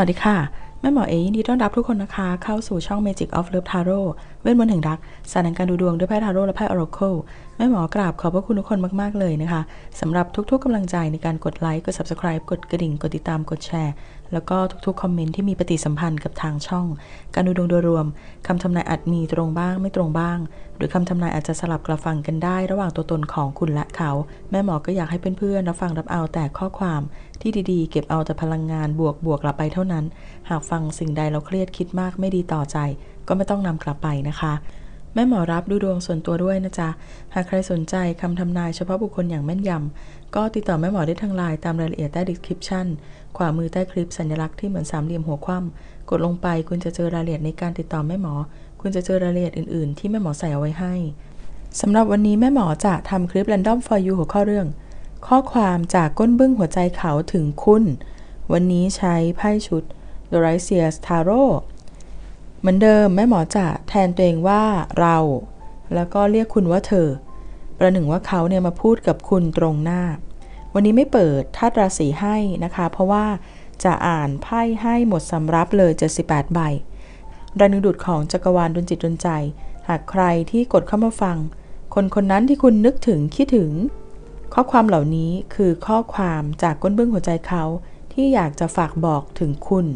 วัสดีค่ะ แม่หมอเอยินดีต้อนรับทุกคนนะคะ เข้าสู่ช่อง Magic of Love Tarot เวทมนต์แห่งรักศาสตร์แห่งการดูดวงด้วยไพ่ทาโร่และไพ่ออร์โคแม่หมอกราบขอบพระคุณทุกคนมาก ๆ เลยนะคะสำหรับทุกๆกำลังใจในการกดไลค์ กด Subscribe กดกระดิ่ง กดติดตามกดแชร์แล้วก็ทุกๆ คอมเมนต์ที่มีปฏิสัมพันธ์กับทางช่อง การดูดวงโดยรวมคำทำนายอาจมีตรงบ้างไม่ตรงบ้าง หรือคำทำนายอาจจะสลับกระฟังกันได้ ระหว่างตัวตนของคุณและเขา แม่หมอก็อยากให้เพื่อนๆรับฟังรับเอาแต่ข้อความที่ดีๆ เก็บเอาแต่พลังงานบวกบวกกลับไปเท่านั้น หากฟังสิ่งใดเราเครียดคิดมากไม่ดีต่อใจ ก็ไม่ต้องนำกลับไปนะคะ แม่หมอรับดูดวงส่วนตัวด้วยนะจ๊ะ หากใครสนใจคำทำนายเฉพาะบุคคลอย่างแม่นยำ ก็ติดต่อแม่หมอได้ทางไลน์ตามรายละเอียดใต้ description ขวามือใต้คลิปสัญลักษณ์ที่เหมือนสามเหลี่ยมหัวคว่ำกดลงไปคุณจะเจอรายละเอียดในการติดต่อแม่หมอ คุณจะเจอรายละเอียดอื่นๆ ที่แม่หมอใส่เอาไว้ให้สำหรับวันนี้แม่หมอจะทำคลิป Random for you หัวข้อเรื่อง ข้อความจากก้นบึ้งหัวใจเขาถึงคุณ วันนี้ใช้ไพ่ชุด d o r i c i u s Tarot เหมือนเดิมแม่หมอจะแทนตัวเองว่าเรา แล้วก็เรียกคุณว่าเธอ ประหนึ่งว่าเขาเนี่ยมาพูดกับคุณตรงหน้า วันนี้ไม่เปิดธาตุราศีให้นะคะ เพราะว่าจะอ่านไพ่ให้หมดสำรับเลย 78 ใบแรงดึงดูดของจักรวาลดนจิตดนใจ หากใครที่กดเข้ามาฟัง คนคนนั้นที่คุณนึกถึงคิดถึง ข้อความเหล่านี้คือข้อความจากก้นเบื้องหัวใจเขาที่อยากจะฝากบอกถึงคุณ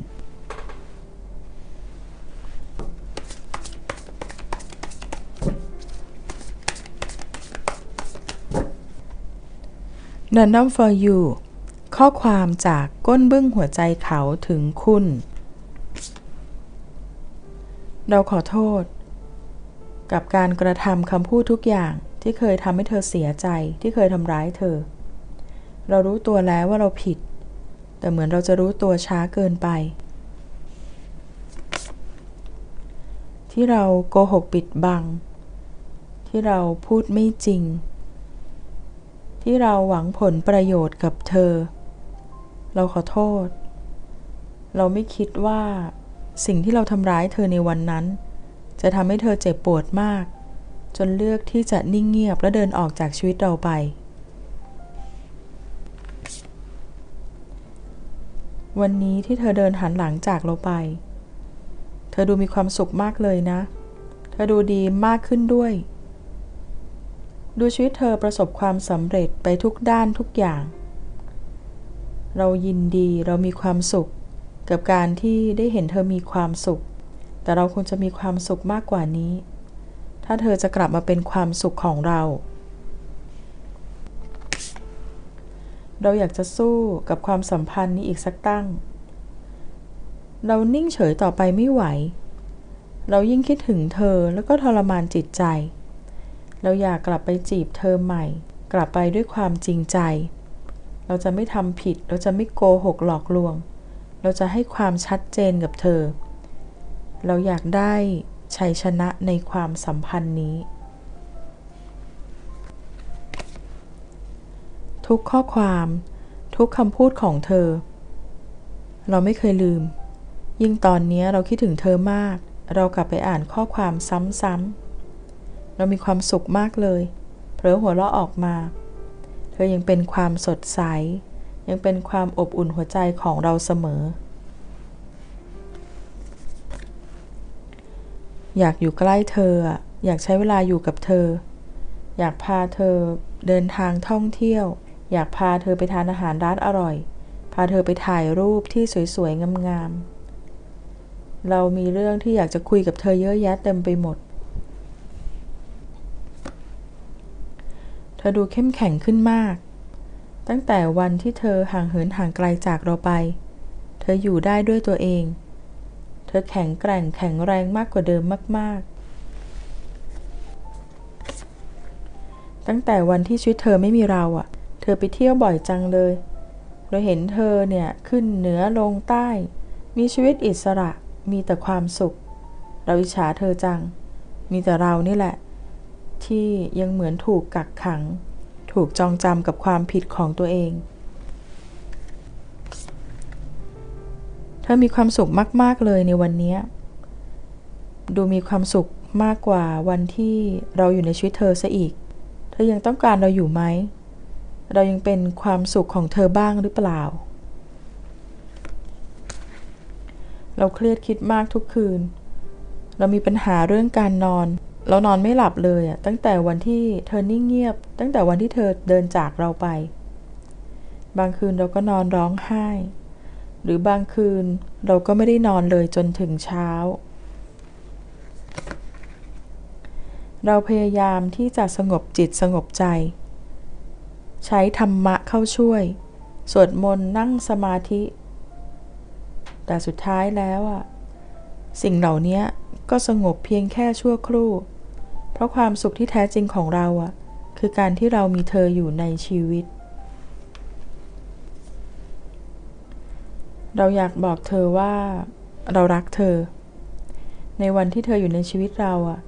Random for you ข้อความจากก้นบึ้งหัวใจเขาถึงคุณ เราขอโทษ กับการกระทำคำพูดทุกอย่างที่เคยทำให้เธอเสียใจที่เคยทำร้ายเธอ เรารู้ตัวแล้วว่าเราผิด แต่เหมือนเราจะรู้ตัวช้าเกินไป ที่เราโกหกปิดบัง ที่เราพูดไม่จริง ที่เราหวังผลประโยชน์กับเธอ เราขอโทษ เราไม่คิดว่าสิ่งที่เราทำร้ายเธอในวันนั้น จะทำให้เธอเจ็บปวดมาก จนเลือกที่จะนิ่งเงียบและเดินออกจากชีวิตเราไป วันนี้ที่เธอเดินหันหลังจากเราไป เธอดูมีความสุขมากเลยนะ เธอดูดีมากขึ้นด้วย ดูชีวิตเธอประสบความสำเร็จไปทุกด้านทุกอย่าง เรายินดีเรามีความสุข กับการที่ได้เห็นเธอมีความสุข แต่เราคงจะมีความสุขมากกว่านี้ ถ้าเธอจะกลับมาเป็นความสุขของเรา เราอยากจะสู้กับความสัมพันธ์นี้อีกสักตั้ง เรานิ่งเฉยต่อไปไม่ไหว เรายิ่งคิดถึงเธอแล้วก็ทรมานจิตใจ เราอยากกลับไปจีบเธอใหม่ กลับไปด้วยความจริงใจ เราจะไม่ทำผิด เราจะไม่โกหกหลอกลวง เราจะให้ความชัดเจนกับเธอ เราอยากได้ชัยชนะในความสัมพันธ์นี้ ทุกข้อความ ทุกคำพูดของเธอ เราไม่เคยลืม ยิ่งตอนนี้เราคิดถึงเธอมาก เรากลับไปอ่านข้อความซ้ำๆ เรามีความสุขมากเลยเผลอหัวเราะออกมา เธอยังเป็นความสดใส ยังเป็นความอบอุ่นหัวใจของเราเสมอ อยากอยู่ใกล้เธอ อยากใช้เวลาอยู่กับเธอ อยากพาเธอเดินทางท่องเที่ยว อยากพาเธอไปทานอาหารร้านอร่อย พาเธอไปถ่ายรูปที่สวยๆงามๆเรามีเรื่องที่อยากจะคุยกับเธอเยอะแยะเต็มไปหมด เธอดูเข้มแข็งขึ้นมาก ตั้งแต่วันที่เธอห่างเหินห่างไกลจากเราไป เธออยู่ได้ด้วยตัวเอง เธอแข็งแกร่งแข็งแรงมากกว่าเดิมมาก ๆ ตั้งแต่วันที่ชีวิตเธอไม่มีเราอะ่ะ เธอไปเที่ยวบ่อยจังเลย เราเห็นเธอเนี่ยขึ้นเหนือลงใต้ มีชีวิตอิสระมีแต่ความสุข เราอิจฉาเธอจัง มีแต่เรานี่แหละ ที่ยังเหมือนถูกกักขัง ถูกจองจำกับความผิดของตัวเอง เธอมีความสุขมาก ๆ เลยในวันนี้ ดูมีความสุขมากกว่าวันที่เราอยู่ในชีวิตเธอซะอีก เธอยังต้องการเราอยู่ไหม เรายังเป็นความสุขของเธอบ้างหรือเปล่า เราเครียดคิดมากทุกคืน เรามีปัญหาเรื่องการนอน เรานอนไม่หลับเลยอะตั้งแต่วันที่เธอนิ่งเงียบ ตั้งแต่วันที่เธอเดินจากเราไป บางคืนเราก็นอนร้องไห้ หรือบางคืนเราก็ไม่ได้นอนเลยจนถึงเช้า เราพยายามที่จะสงบจิตสงบใจ ใช้ธรรมะเข้าช่วย สวดมนต์นั่งสมาธิ แต่สุดท้ายแล้วอะสิ่งเหล่านี้ก็สงบเพียงแค่ชั่วครู่ เพราะความสุขที่แท้จริงของเราอะคือการที่เรามีเธออยู่ในชีวิต เราอยากบอกเธอว่าเรารักเธอ ในวันที่เธออยู่ในชีวิตเราอะ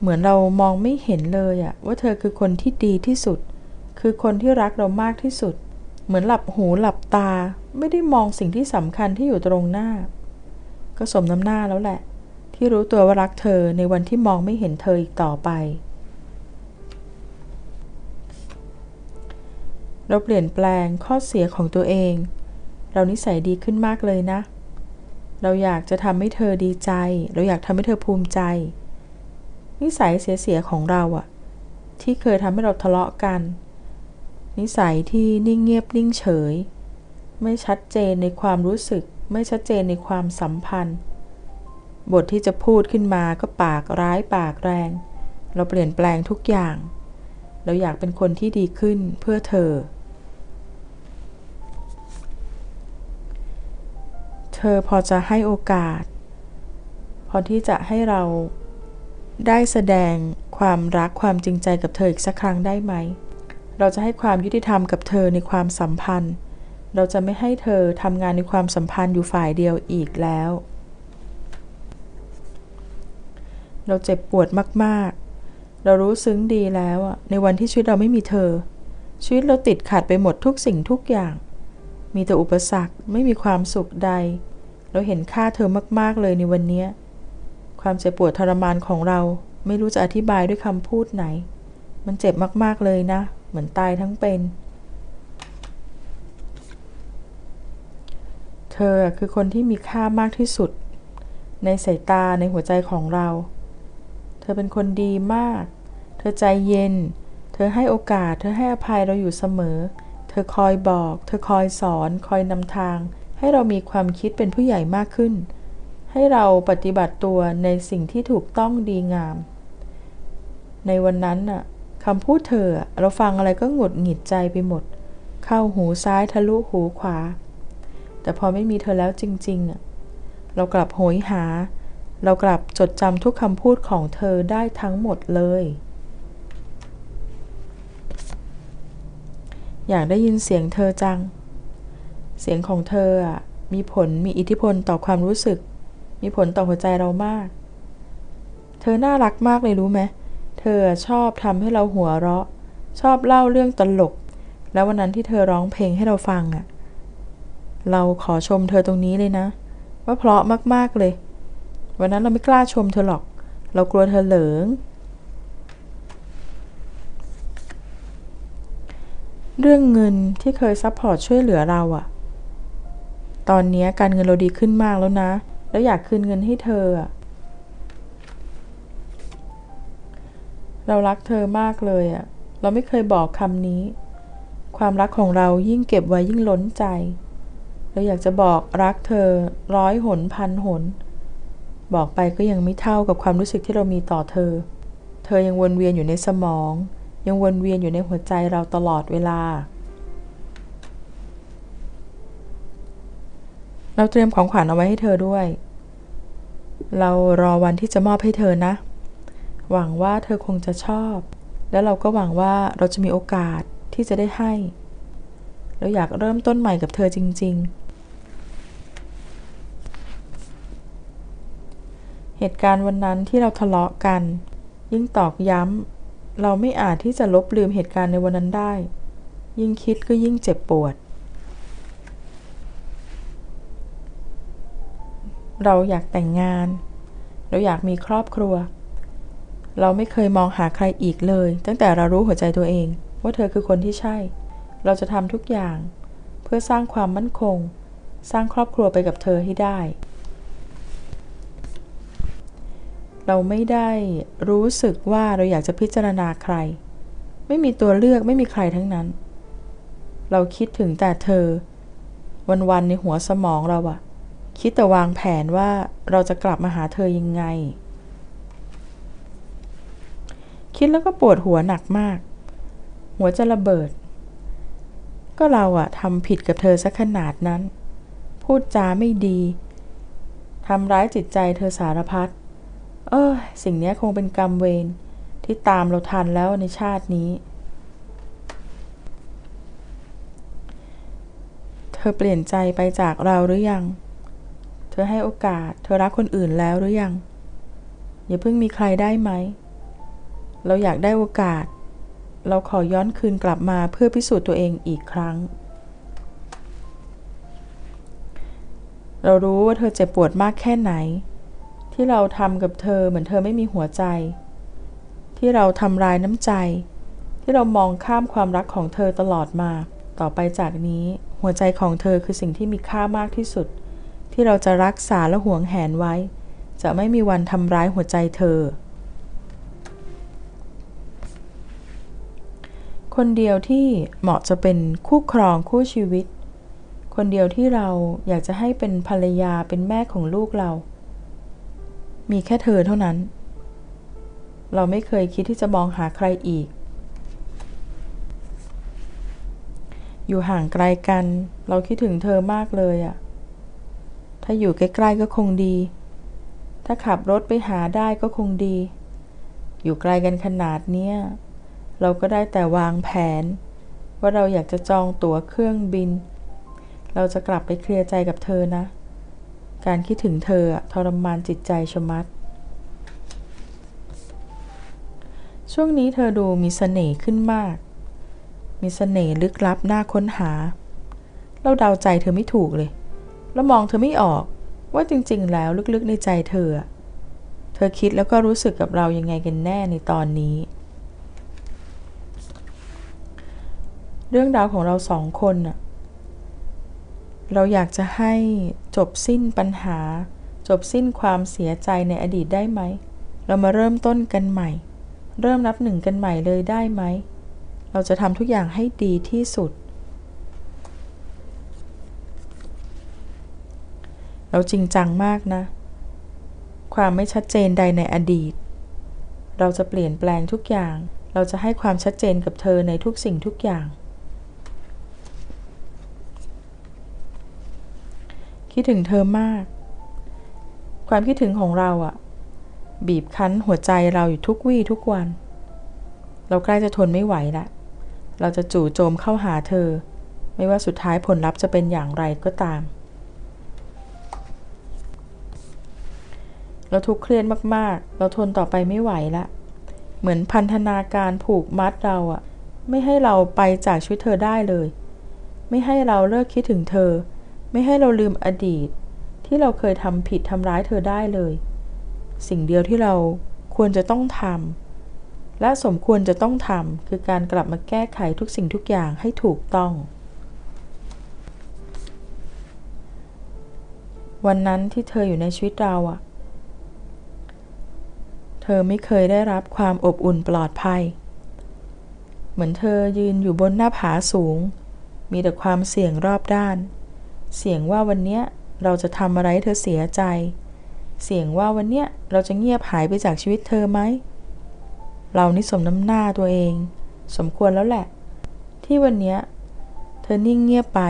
เหมือนเรามองไม่เห็นเลยอะว่าเธอคือคนที่ดีที่สุด คือคนที่รักเรามากที่สุด เหมือนหลับหูหลับตา ไม่ได้มองสิ่งที่สำคัญที่อยู่ตรงหน้า ก็สมน้ำหน้าแล้วแหละ ที่รู้ตัวว่ารักเธอในวันที่มองไม่เห็นเธออีกต่อไป เราเปลี่ยนแปลงข้อเสียของตัวเอง เรานิสัยดีขึ้นมากเลยนะ เราอยากจะทำให้เธอดีใจ เราอยากทำให้เธอภูมิใจ นิสัยเสียๆของเราอะที่เคยทำให้เราทะเลาะกัน นิสัยที่นิ่งเงียบนิ่งเฉย ไม่ชัดเจนในความรู้สึก ไม่ชัดเจนในความสัมพันธ์ บทที่จะพูดขึ้นมาก็ปากร้ายปากแรง เราเปลี่ยนแปลงทุกอย่าง เราอยากเป็นคนที่ดีขึ้นเพื่อเธอ เธอพอจะให้โอกาส พอที่จะให้เราได้แสดงความรักความจริงใจกับเธออีกสักครั้งได้ไหม เราจะให้ความยุติธรรมกับเธอในความสัมพันธ์ เราจะไม่ให้เธอทำงานในความสัมพันธ์อยู่ฝ่ายเดียวอีกแล้ว เราเจ็บปวดมากๆ เรารู้ซึ้งดีแล้วอะในวันที่ชีวิตเราไม่มีเธอ ชีวิตเราติดขัดไปหมดทุกสิ่งทุกอย่าง มีแต่อุปสรรคไม่มีความสุขใด เราเห็นค่าเธอมาก ๆ เลยในวันนี้ความเจ็บปวดทรมานของเราไม่รู้จะอธิบายด้วยคำพูดไหน มันเจ็บมากๆเลยนะ เหมือนตายทั้งเป็น เธอคือคนที่มีค่ามากที่สุด ในสายตาในหัวใจของเรา เธอเป็นคนดีมาก เธอใจเย็น เธอให้โอกาส เธอให้อภัยเราอยู่เสมอ เธอคอยบอก เธอคอยสอน คอยนำทาง ให้เรามีความคิดเป็นผู้ใหญ่มากขึ้น ให้เราปฏิบัติตัวในสิ่งที่ถูกต้องดีงาม ในวันนั้นน่ะคำพูดเธอเราฟังอะไรก็หงุดหงิดใจไปหมด เข้าหูซ้ายทะลุหูขวา แต่พอไม่มีเธอแล้วจริงๆอะเรากลับโหยหา เรากลับจดจำทุกคำพูดของเธอได้ทั้งหมดเลย อยากได้ยินเสียงเธอจัง เสียงของเธออะมีผลมีอิทธิพลต่อความรู้สึก มีผลต่อหัวใจเรามาก เธอน่ารักมากเลยรู้ไหม เธอชอบทำให้เราหัวเราะ ชอบเล่าเรื่องตลก แล้ววันนั้นที่เธอร้องเพลงให้เราฟังอะ เราขอชมเธอตรงนี้เลยนะ ว่าเพราะมากๆเลย วันนั้นเราไม่กล้าชมเธอหรอก เรากลัวเธอเหลิง เรื่องเงินที่เคยซัพพอร์ตช่วยเหลือเราอะตอนนี้การเงินเราดีขึ้นมากแล้วนะ แล้วอยากคืนเงินให้เธออะเรารักเธอมากเลยอะเราไม่เคยบอกคำนี้ ความรักของเรายิ่งเก็บไว้ยิ่งล้นใจ เราอยากจะบอกรักเธอร้อยหนพันหน บอกไปก็ยังไม่เท่ากับความรู้สึกที่เรามีต่อเธอ เธอยังวนเวียนอยู่ในสมอง ยังวนเวียนอยู่ในหัวใจเราตลอดเวลา เราเตรียมของขวัญเอาไว้ให้เธอด้วย เรารอวันที่จะมอบให้เธอนะ หวังว่าเธอคงจะชอบ และเราก็หวังว่าเราจะมีโอกาสที่จะได้ให้ เราอยากเริ่มต้นใหม่กับเธอจริง ๆ เหตุการณ์วันนั้นที่เราทะเลาะกัน ยิ่งตอกย้ำ เราไม่อาจที่จะลบลืมเหตุการณ์ในวันนั้นได้ ยิ่งคิดก็ยิ่งเจ็บปวด เราอยากแต่งงาน เราอยากมีครอบครัว เราไม่เคยมองหาใครอีกเลย ตั้งแต่เรารู้หัวใจตัวเอง ว่าเธอคือคนที่ใช่ เราจะทำทุกอย่าง เพื่อสร้างความมั่นคง สร้างครอบครัวไปกับเธอให้ได้ เราไม่ได้รู้สึกว่าเราอยากจะพิจารณาใคร ไม่มีตัวเลือกไม่มีใครทั้งนั้น เราคิดถึงแต่เธอ วันๆในหัวสมองเราอะคิดแต่วางแผนว่าเราจะกลับมาหาเธอยังไง คิดแล้วก็ปวดหัวหนักมาก หัวจะระเบิด ก็เราอะทำผิดกับเธอสักขนาดนั้น พูดจาไม่ดีทำร้ายจิตใจเธอสารพัด เออสิ่งนี้คงเป็นกรรมเวรที่ตามเราทันแล้วในชาตินี้ เธอเปลี่ยนใจไปจากเราหรือยัง เธอให้โอกาส เธอรักคนอื่นแล้วหรือยัง อย่าเพิ่งมีใครได้ไหม เราอยากได้โอกาส เราขอย้อนคืนกลับมาเพื่อพิสูจน์ตัวเองอีกครั้ง เรารู้ว่าเธอเจ็บปวดมากแค่ไหน ที่เราทำกับเธอเหมือนเธอไม่มีหัวใจ ที่เราทำร้ายน้ำใจ ที่เรามองข้ามความรักของเธอตลอดมา ต่อไปจากนี้หัวใจของเธอคือสิ่งที่มีค่ามากที่สุด ที่เราจะรักษาและหวงแหนไว้ จะไม่มีวันทำร้ายหัวใจเธอ คนเดียวที่เหมาะจะเป็นคู่ครองคู่ชีวิต คนเดียวที่เราอยากจะให้เป็นภรรยาเป็นแม่ของลูกเรา มีแค่เธอเท่านั้น เราไม่เคยคิดที่จะมองหาใครอีก อยู่ห่างไกลกัน เราคิดถึงเธอมากเลยอะถ้าอยู่ใกล้ๆก็คงดี ถ้าขับรถไปหาได้ก็คงดี อยู่ไกลกันขนาดเนี้ย เราก็ได้แต่วางแผน ว่าเราอยากจะจองตั๋วเครื่องบิน เราจะกลับไปเคลียร์ใจกับเธอนะ การคิดถึงเธอทรมานจิตใจชะมัด ช่วงนี้เธอดูมีเสน่ห์ขึ้นมาก มีเสน่ห์ลึกลับน่าค้นหา เราเดาใจเธอไม่ถูกเลย แล้วมองเธอไม่ออกว่าจริงๆ แล้วลึกๆในใจเธอ เธอคิดแล้วก็รู้สึกกับเรายังไงกันแน่ในตอนนี้ เรื่องราวของเราสองคนน่ะ เราอยากจะให้จบสิ้นปัญหา จบสิ้นความเสียใจในอดีตได้ไหม เรามาเริ่มต้นกันใหม่ เริ่มนับหนึ่งกันใหม่เลยได้ไหม เราจะทำทุกอย่างให้ดีที่สุด เราจริงจังมากนะ ความไม่ชัดเจนใดในอดีต เราจะเปลี่ยนแปลงทุกอย่าง เราจะให้ความชัดเจนกับเธอในทุกสิ่งทุกอย่าง คิดถึงเธอมาก ความคิดถึงของเราอะบีบคั้นหัวใจเราอยู่ทุกวี่ทุกวัน เราใกล้จะทนไม่ไหวละเราจะจู่โจมเข้าหาเธอ ไม่ว่าสุดท้ายผลลัพธ์จะเป็นอย่างไรก็ตาม เราทุกข์เครียดมากๆ เราทนต่อไปไม่ไหวละ เหมือนพันธนาการผูกมัดเราอะไม่ให้เราไปจากชีวิตเธอได้เลย ไม่ให้เราเลิกคิดถึงเธอ ไม่ให้เราลืมอดีต ที่เราเคยทำผิดทำร้ายเธอได้เลย สิ่งเดียวที่เราควรจะต้องทำและสมควรจะต้องทำคือการกลับมาแก้ไขทุกสิ่งทุกอย่างให้ถูกต้อง วันนั้นที่เธออยู่ในชีวิตเราอะเธอไม่เคยได้รับความอบอุ่นปลอดภัย เหมือนเธอยืนอยู่บนหน้าผาสูง มีแต่ความเสี่ยงรอบด้าน เสียงว่าวันเนี้ยเราจะทำอะไรให้เธอเสียใจ เสียงว่าวันเนี้ยเราจะเงียบหายไปจากชีวิตเธอไหม เรานี่สมน้ำหน้าตัวเอง สมควรแล้วแหละ ที่วันเนี้ยเธอนิ่งเงียบไป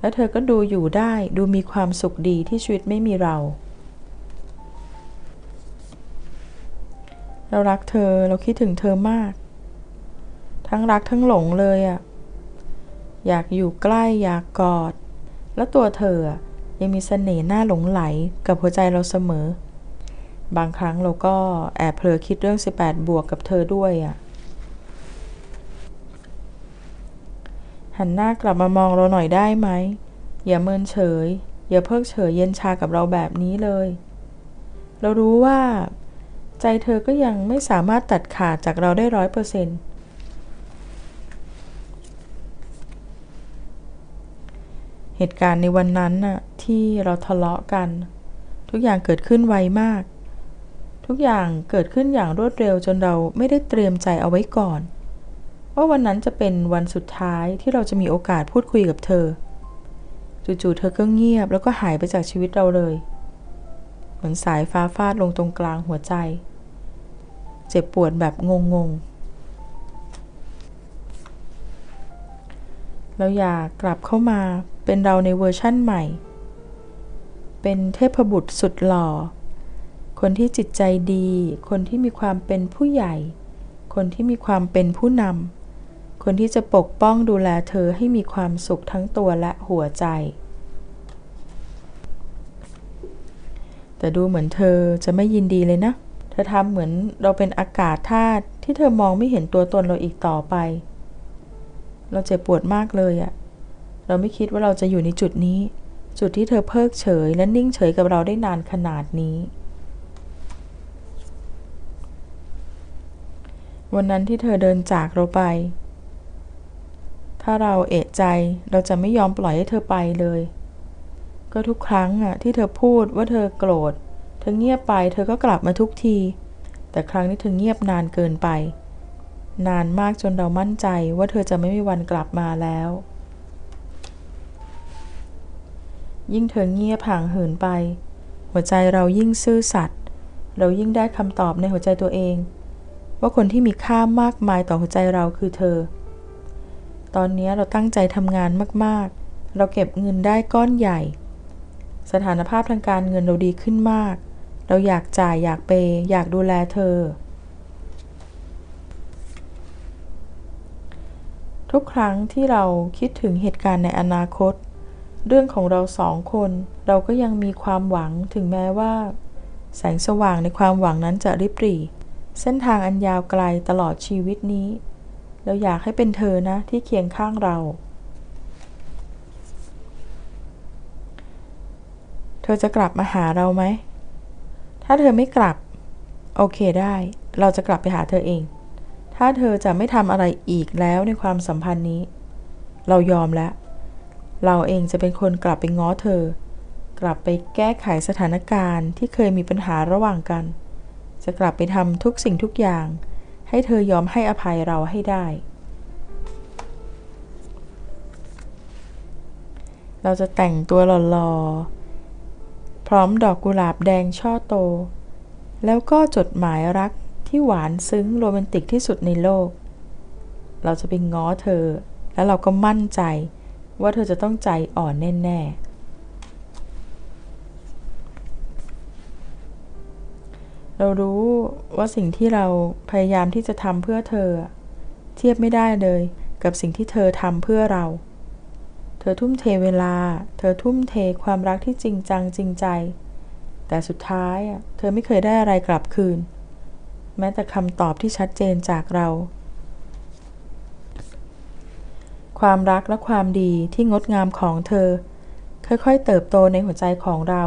แล้วเธอก็ดูอยู่ได้ดูมีความสุขดีที่ชีวิตไม่มีเรา เรารักเธอเราคิดถึงเธอมาก ทั้งรักทั้งหลงเลยอะ่ะอยากอยู่ใกล้อยากกอด แล้วตัวเธออะยังมีเสน่ห์หน่าหลงไหลกับหัวใจเราเสมอ บางครั้งเราก็แอบเผลอคิดเรื่อง 18 บวกกับเธอด้วยอะ่ะ หันหน้ากลับมามองเราหน่อยได้ไหม อย่าเมินเฉย อย่าเพิกเฉยเย็นชากับเราแบบนี้เลย เรารู้ว่า ใจเธอก็ยังไม่สามารถตัดขาดจากเราได้ร้อยเปอร์เซ็นต์ เหตุการณ์ในวันนั้นน่ะที่เราทะเลาะกัน ทุกอย่างเกิดขึ้นไวมาก ทุกอย่างเกิดขึ้นอย่างรวดเร็วจนเราไม่ได้เตรียมใจเอาไว้ก่อน ว่าวันนั้นจะเป็นวันสุดท้ายที่เราจะมีโอกาสพูดคุยกับเธอ จู่ๆเธอก็เงียบแล้วก็หายไปจากชีวิตเราเลย เหมือนสายฟ้าฟาดลงตรงกลางหัวใจ เจ็บปวดแบบงงๆ เราอยากกลับเข้ามาเป็นเราในเวอร์ชั่นใหม่ เป็นเทพบุตรสุดหล่อ คนที่จิตใจดี คนที่มีความเป็นผู้ใหญ่ คนที่มีความเป็นผู้นำ คนที่จะปกป้องดูแลเธอให้มีความสุขทั้งตัวและหัวใจ แต่ดูเหมือนเธอจะไม่ยินดีเลยนะ เธอทำเหมือนเราเป็นอากาศธาตุที่เธอมองไม่เห็นตัวตนเราอีกต่อไป เราเจ็บปวดมากเลยอะเราไม่คิดว่าเราจะอยู่ในจุดนี้ จุดที่เธอเพิกเฉย และนิ่งเฉยกับเราได้นานขนาดนี้ วันนั้นที่เธอเดินจากเราไป ถ้าเราเอะใจเราจะไม่ยอมปล่อยให้เธอไปเลย ก็ทุกครั้งอะที่เธอพูดว่าเธอโกรธ เธอเงียบไป เธอก็กลับมาทุกที แต่ครั้งนี้เธอเงียบนานเกินไป นานมากจนเรามั่นใจว่าเธอจะไม่มีวันกลับมาแล้ว ยิ่งเธอเงียบห่างเหินไป หัวใจเรายิ่งซื่อสัตย์เรายิ่งได้คำตอบในหัวใจตัวเอง ว่าคนที่มีค่ามากมายต่อหัวใจเราคือเธอ ตอนนี้เราตั้งใจทำงานมากๆ เราเก็บเงินได้ก้อนใหญ่ สถานภาพทางการเงินเราดีขึ้นมาก เราอยากจ่ายอยากเปย์อยากดูแลเธอ ทุกครั้งที่เราคิดถึงเหตุการณ์ในอนาคต เรื่องของเราสองคน เราก็ยังมีความหวังถึงแม้ว่า แสงสว่างในความหวังนั้นจะริบหรี่ เส้นทางอันยาวไกลตลอดชีวิตนี้ เราอยากให้เป็นเธอนะที่เคียงข้างเรา เธอจะกลับมาหาเราไหม ถ้าเธอไม่กลับ โอเคได้ เราจะกลับไปหาเธอเอง ถ้าเธอจะไม่ทำอะไรอีกแล้วในความสัมพันธ์นี้ เรายอมแล้ว เราเองจะเป็นคนกลับไปง้อเธอ กลับไปแก้ไขสถานการณ์ที่เคยมีปัญหาระหว่างกัน จะกลับไปทำทุกสิ่งทุกอย่าง ให้เธอยอมให้อภัยเราให้ได้ เราจะแต่งตัวหล่อๆ พร้อมดอกกุหลาบแดงช่อโต แล้วก็จดหมายรัก ที่หวานซึ้งโรแมนติกที่สุดในโลก เราจะไปง้อเธอ แล้วเราก็มั่นใจว่าเธอจะต้องใจอ่อนแน่ๆ เรารู้ว่าสิ่งที่เราพยายามที่จะทำเพื่อเธอ เทียบไม่ได้เลย กับสิ่งที่เธอทำเพื่อเรา เธอทุ่มเทเวลา เธอทุ่มเทความรักที่จริงจังจริงใจ แต่สุดท้ายเธอไม่เคยได้อะไรกลับคืน แม้แต่คำตอบที่ชัดเจนจากเรา ความรักและความดีที่งดงามของเธอ ค่อยๆ เติบโตในหัวใจของเรา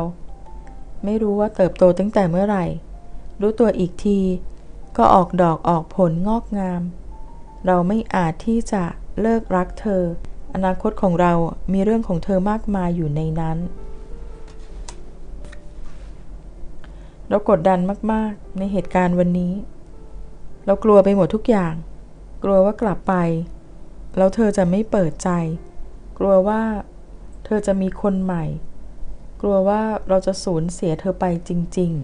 ไม่รู้ว่าเติบโตตั้งแต่เมื่อไหร่ รู้ตัวอีกที ก็ออกดอกออกผลงอกงาม เราไม่อาจที่จะเลิกรักเธอ อนาคตของเรามีเรื่องของเธอมากมายอยู่ในนั้น เรากดดันมากๆ ในเหตุการณ์วันนี้ เรากลัวไปหมดทุกอย่าง กลัวว่ากลับไป แล้วเธอจะไม่เปิดใจ กลัวว่าเธอจะมีคนใหม่ กลัวว่าเราจะสูญเสียเธอไปจริง ๆ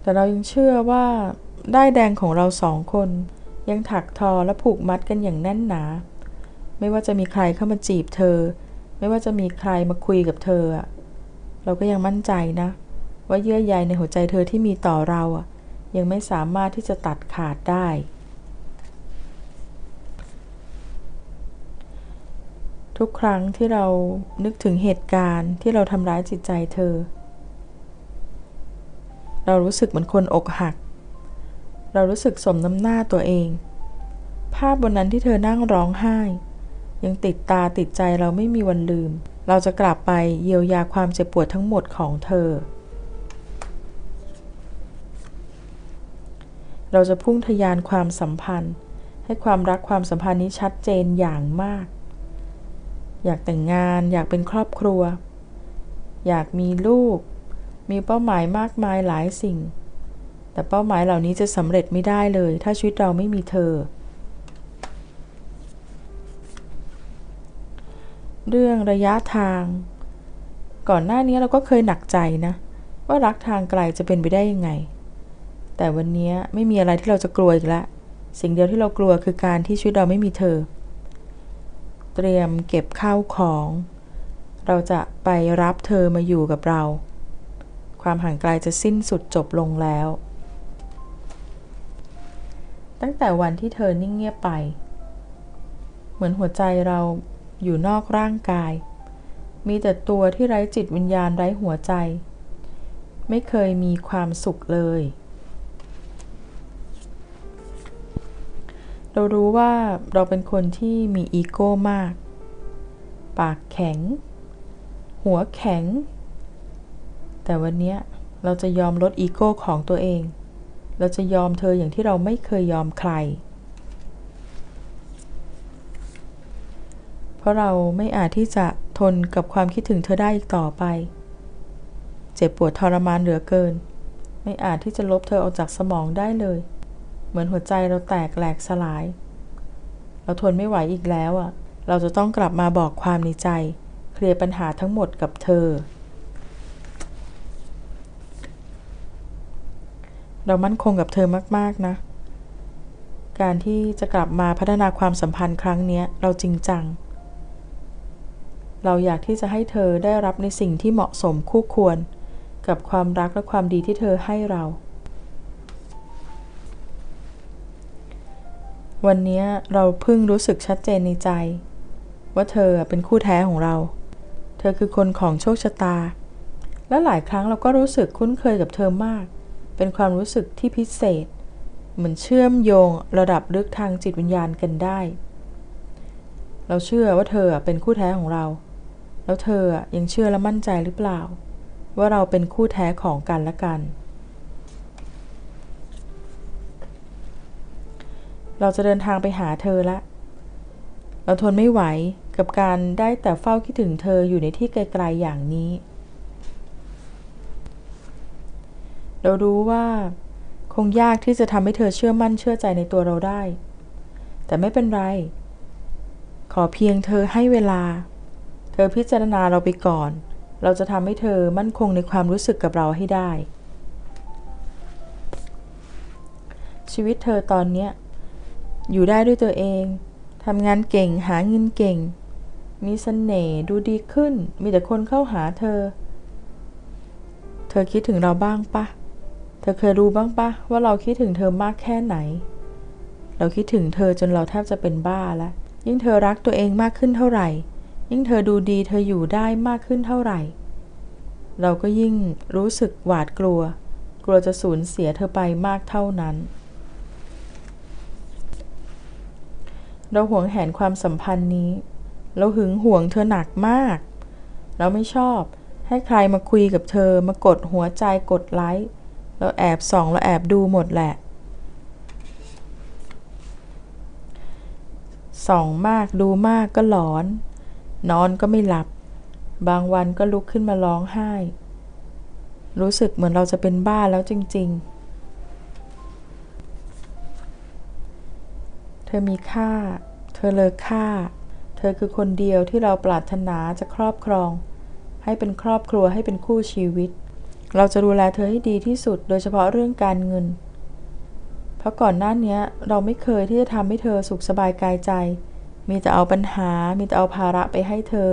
แต่เรายังเชื่อว่าได้แดงของเราสองคน ยังถักทอและผูกมัดกันอย่างแน่นหนา ไม่ว่าจะมีใครเข้ามาจีบเธอ ไม่ว่าจะมีใครมาคุยกับเธอ เราก็ยังมั่นใจนะ ว่าเยื่อใยในหัวใจเธอที่มีต่อเราอะยังไม่สามารถที่จะตัดขาดได้ ทุกครั้งที่เรานึกถึงเหตุการณ์ที่เราทำร้ายจิตใจเธอ เรารู้สึกเหมือนคนอกหัก เรารู้สึกสมน้ำหน้าตัวเอง ภาพบนนั้นที่เธอนั่งร้องไห้ ยังติดตาติดใจเราไม่มีวันลืม เราจะกลับไปเยียวยาความเจ็บปวดทั้งหมดของเธอ เราจะพุ่งทยานความสัมพันธ์ ให้ความรักความสัมพันธ์นี้ชัดเจนอย่างมาก อยากแต่งงานอยากเป็นครอบครัว อยากมีลูก มีเป้าหมายมากมายหลายสิ่ง แต่เป้าหมายเหล่านี้จะสำเร็จไม่ได้เลย ถ้าชีวิตเราไม่มีเธอ เรื่องระยะทาง ก่อนหน้านี้เราก็เคยหนักใจนะ ว่ารักทางไกลจะเป็นไปได้ยังไง แต่วันนี้ไม่มีอะไรที่เราจะกลัวอีกแล้วสิ่งเดียวที่เรากลัวคือการที่ชีวิตเราไม่มีเธอ เตรียมเก็บข้าวของ เราจะไปรับเธอมาอยู่กับเรา ความห่างไกลจะสิ้นสุดจบลงแล้ว ตั้งแต่วันที่เธอนิ่งเงียบไป เหมือนหัวใจเรา อยู่นอกร่างกาย มีแต่ตัวที่ไร้จิตวิญญาณไร้หัวใจ ไม่เคยมีความสุขเลย เรารู้ว่าเราเป็นคนที่มีอีโก้มาก ปากแข็ง หัวแข็ง แต่วันนี้เราจะยอมลดอีโก้ของตัวเอง เราจะยอมเธออย่างที่เราไม่เคยยอมใคร เพ ราะเราไม่อาจที่จะทนกับความคิดถึงเธอได้อีกต่อไป เจ็บปวดทรมานเหลือเกิน ไม่อาจที่จะลบเธอออกจากสมองได้เลย เหมือนหัวใจเราแตกแหลกสลาย เราทนไม่ไหวอีกแล้วอะ เราจะต้องกลับมาบอกความในใจ เคลียร์ปัญหาทั้งหมดกับเธอ เรามั่นคงกับเธอมาก ๆ นะ การที่จะกลับมาพัฒนาความสัมพันธ์ครั้งนี้เราจริงจัง เราอยากที่จะให้เธอได้รับในสิ่งที่เหมาะสมคู่ควร กับความรักและความดีที่เธอให้เรา วันนี้เราเพิ่งรู้สึกชัดเจนในใจ ว่าเธอเป็นคู่แท้ของเรา เธอคือคนของโชคชะตา และหลายครั้งเราก็รู้สึกคุ้นเคยกับเธอมาก เป็นความรู้สึกที่พิเศษ เหมือนเชื่อมโยงระดับลึกทางจิตวิญญาณกันได้เราเชื่อว่าเธอเป็นคู่แท้ของเรา แล้วเธอยังเชื่อและมั่นใจหรือเปล่า ว่าเราเป็นคู่แท้ของกันและกัน เราจะเดินทางไปหาเธอละ เราทนไม่ไหวกับการได้แต่เฝ้าคิดถึงเธออยู่ในที่ไกลๆอย่างนี้ เรารู้ว่าคงยากที่จะทำให้เธอเชื่อมั่นเชื่อใจในตัวเราได้ แต่ไม่เป็นไร ขอเพียงเธอให้เวลา เธอพิจารณาเราไปก่อน เราจะทำให้เธอมั่นคงในความรู้สึกกับเราให้ได้ ชีวิตเธอตอนเนี้ยอยู่ได้ด้วยตัวเองทำงานเก่งหาเงินเก่ง มีสเสน่ห์ดูดีขึ้น มีแต่คนเข้าหาเธอ เธอคิดถึงเราบ้างปะเธอเคยรู้บ้างปะว่าเราคิดถึงเธอมากแค่ไหน เราคิดถึงเธอจนเราแทบจะเป็นบ้าแล้วยิ่งเธอรักตัวเองมากขึ้นเท่าไหร่ ยิ่งเธอดูดีเธออยู่ได้มากขึ้นเท่าไหร่ เราก็ยิ่งรู้สึกหวาดกลัว กลัวจะสูญเสียเธอไปมากเท่านั้น เราหวงแหนความสัมพันธ์นี้ เราหึงหวงเธอหนักมาก เราไม่ชอบให้ใครมาคุยกับเธอมากดหัวใจกดไลค์เราแอบส่องเราแอบดูหมดแหละส่องมากดูมากก็หลอน นอนก็ไม่หลับ บางวันก็ลุกขึ้นมาร้องไห้ รู้สึกเหมือนเราจะเป็นบ้าแล้วจริง ๆ เธอมีค่า เธอเลอค่า เธอคือคนเดียวที่เราปรารถนาจะครอบครอง ให้เป็นครอบครัวให้เป็นคู่ชีวิต เราจะดูแลเธอให้ดีที่สุด โดยเฉพาะเรื่องการเงิน เพราะก่อนหน้านี้เราไม่เคยที่จะทำให้เธอสุขสบายกายใจ มีแต่เอาปัญหา มีแต่เอาภาระไปให้เธอ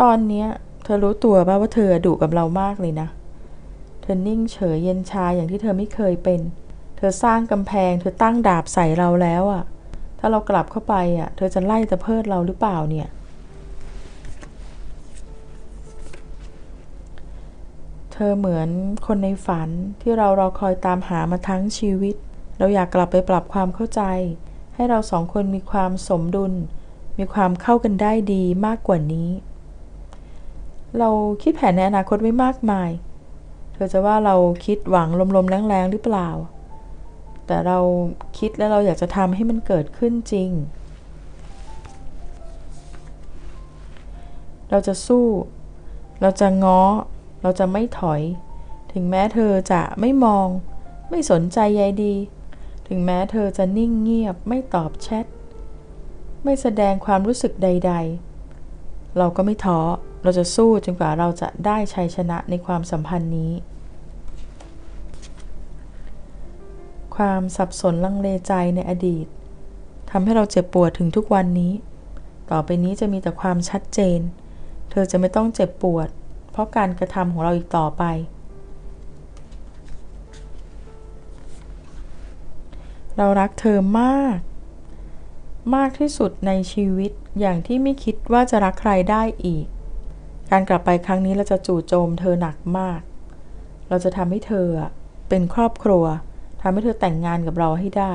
ตอนนี้เธอรู้ตัวป่าว่าเธอดุกับเรามากเลยนะ เธอนิ่งเฉยเย็นชาอย่างที่เธอไม่เคยเป็น เธอสร้างกำแพง เธอตั้งดาบใส่เราแล้วอะ่ะ ถ้าเรากลับเข้าไปอะ่ะ เธอจะไล่ตะเพิดเราหรือเปล่าเนี่ย เธอเหมือนคนในฝันที่เรารอคอยตามหามาทั้งชีวิต เราอยากกลับไปปรับความเข้าใจ ให้เราสองคนมีความสมดุล มีความเข้ากันได้ดีมากกว่านี้ เราคิดแผนในอนาคตไว้มากมาย เธอจะว่าเราคิดหวังลมๆแรงๆหรือเปล่า แต่เราคิดแล้วเราอยากจะทำให้มันเกิดขึ้นจริง เราจะสู้ เราจะง้อ เราจะไม่ถอย ถึงแม้เธอจะไม่มอง ไม่สนใจใยดี ถึงแม้เธอจะนิ่งเงียบไม่ตอบแชท ไม่แสดงความรู้สึกใด ๆ เราก็ไม่ท้อ เราจะสู้จนกว่าเราจะได้ชัยชนะในความสัมพันธ์นี้ ความสับสนลังเลใจในอดีตทำให้เราเจ็บปวดถึงทุกวันนี้ ต่อไปนี้จะมีแต่ความชัดเจน เธอจะไม่ต้องเจ็บปวด เพราะการกระทำของเราอีกต่อไป เรารักเธอมาก มากที่สุดในชีวิตอย่างที่ไม่คิดว่าจะรักใครได้อีก การกลับไปครั้งนี้เราจะจู่โจมเธอหนักมาก เราจะทำให้เธอเป็นครอบครัวทำให้เธอแต่งงานกับเราให้ได้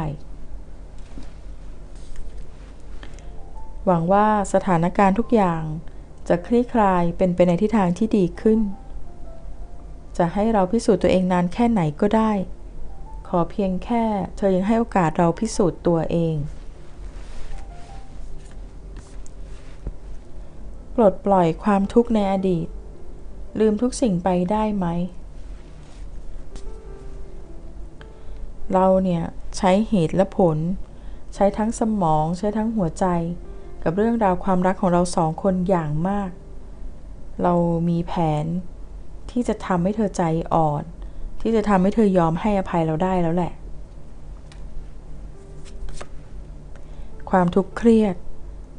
หวังว่าสถานการณ์ทุกอย่างจะคลี่คลายเป็นไปในทิศทางที่ดีขึ้น จะให้เราพิสูจน์ตัวเองนานแค่ไหนก็ได้ ขอเพียงแค่ เธอยังให้โอกาสเราพิสูจน์ตัวเองปลดปล่อยความทุกข์ในอดีต ลืมทุกสิ่งไปได้ไหม เราเนี่ย ใช้เหตุและผล ใช้ทั้งสมองใช้ทั้งหัวใจ กับเรื่องราวความรักของเราสองคนอย่างมาก เรามีแผนที่จะทำให้เธอใจอ่อน ที่จะทำให้เธอยอมให้อภัยเราได้แล้วแหละ ความทุกข์เครียด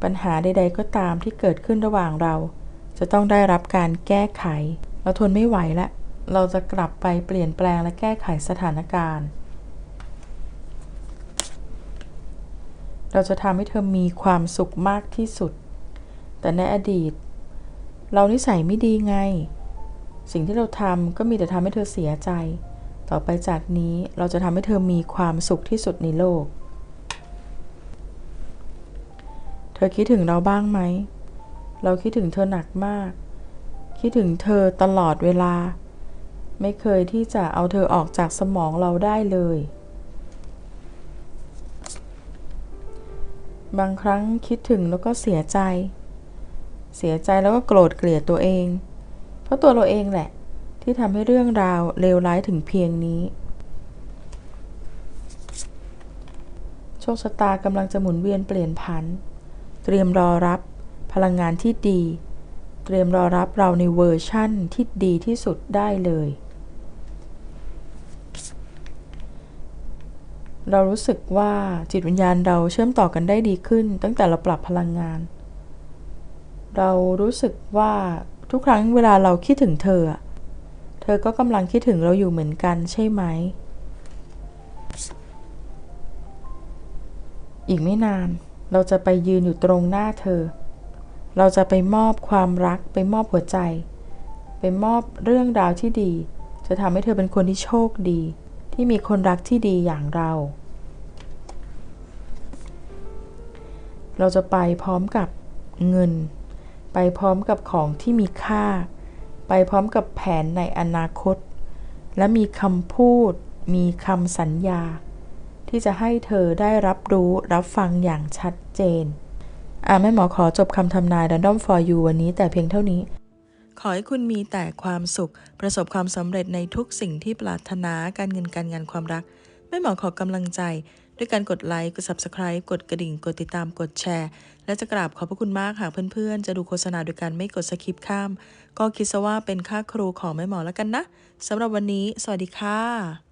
ปัญหาใด ๆ ก็ตามที่เกิดขึ้นระหว่างเรา จะต้องได้รับการแก้ไข เราทนไม่ไหวแล้วเราจะกลับไปเปลี่ยนแปลงและแก้ไขสถานการณ์ เราจะทำให้เธอมีความสุขมากที่สุด แต่ในอดีต เรานิสัยไม่ดีไง สิ่งที่เราทำก็มีแต่ทำให้เธอเสียใจ ต่อไปจากนี้เราจะทำให้เธอมีความสุขที่สุดในโลก เธอคิดถึงเราบ้างไหม เราคิดถึงเธอหนักมาก คิดถึงเธอตลอดเวลา ไม่เคยที่จะเอาเธอออกจากสมองเราได้เลย บางครั้งคิดถึงแล้วก็เสียใจ เสียใจแล้วก็โกรธเกลียดตัวเอง ราะตัวเราเองแหละ ที่ทำให้เรื่องราวเลวร้ายถึงเพียงนี้ โชคชะตากำลังจะหมุนเวียนเปลี่ยนผัน เตรียมรอรับพลังงานที่ดี เตรียมรอรับเราในเวอร์ชั่นที่ดีที่สุดได้เลย เรารู้สึกว่าจิตวิญญาณเราเชื่อมต่อกันได้ดีขึ้น ตั้งแต่เราปรับพลังงาน เรารู้สึกว่า ทุกครั้งเวลาเราคิดถึงเธอ เธอก็กำลังคิดถึงเราอยู่เหมือนกันใช่ไหม อีกไม่นาน เราจะไปยืนอยู่ตรงหน้าเธอ เราจะไปมอบความรัก ไปมอบหัวใจ ไปมอบเรื่องราวที่ดี จะทำให้เธอเป็นคนที่โชคดี ที่มีคนรักที่ดีอย่างเรา เราจะไปพร้อมกับเงิน ไปพร้อมกับของที่มีค่า ไปพร้อมกับแผนในอนาคต และมีคำพูด มีคำสัญญา ที่จะให้เธอได้รับรู้รับฟังอย่างชัดเจน อ่าแม่หมอขอจบคำทำนาย Random for you วันนี้แต่เพียงเท่านี้ ขอให้คุณมีแต่ความสุข ประสบความสำเร็จในทุกสิ่งที่ปรารถนาการเงินการงานความรักแม่หมอขอกำลังใจ ด้วยการกดไลค์ กด Subscribe กดกระดิ่ง กดติดตาม กดแชร์ และจะกราบขอบพระคุณมากหากเพื่อนๆ จะดูโฆษณาโดยการไม่กดสคิปข้าม ก็คิดซะว่าเป็นค่าครูของแม่หมอแล้วกันนะสำหรับวันนี้ สวัสดีค่ะ